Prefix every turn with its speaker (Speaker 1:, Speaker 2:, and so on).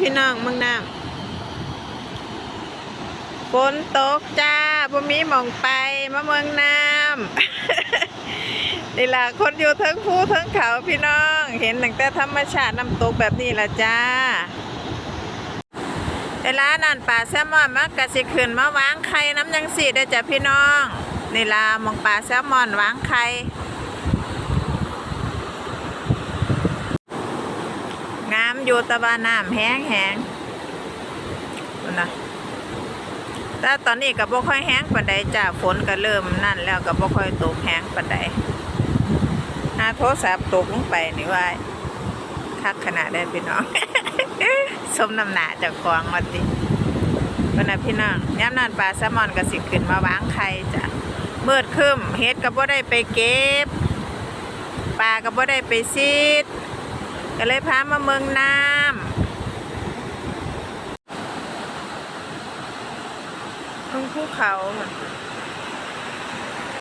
Speaker 1: พี่น้องเมืองน้ำฝนตกจ้าบ่มีหมองไปมาเมืองน้ำนี่ล่ะคนอยู่ทั้งภูทั้งเขาพี่น้อง เห็นตั้งแต่ธรรมชาติน้ำตกแบบนี้ละจ้าเวลานั่นป่าแซลมอนมันก็สิขึ้นมาวางไข่น้ำยังสีได้จ้ะพี่น้องนี่ล่ะหมองป่าแซลมอนวางไข่งาม อยู่ตะบาน้ำแห้งแห้งนั่นนะแต่ตอนนี้ก็บ่ค่อยแห้งปานใดจ้ะฝนก็เริ่มนั่นแล้วก็บ่ค่อยตกแห้งปานใดหาโทรศัพท์ตกลงไปนี่ว่าคักขนาดได้พี่น้องสมน้ำหนาจากคลองมาติวันนะพี่น้องย้ำนานปลาแซลมอนก็สิขึ้นมาวางไข่จ้ะมืดครึ้มเฮ็ดก็บ่ได้ไปเก็บ ปลาก็บ่ได้ไปซีด ก็เลยพามาเมืองน้ำตรงภูเขาน่ะ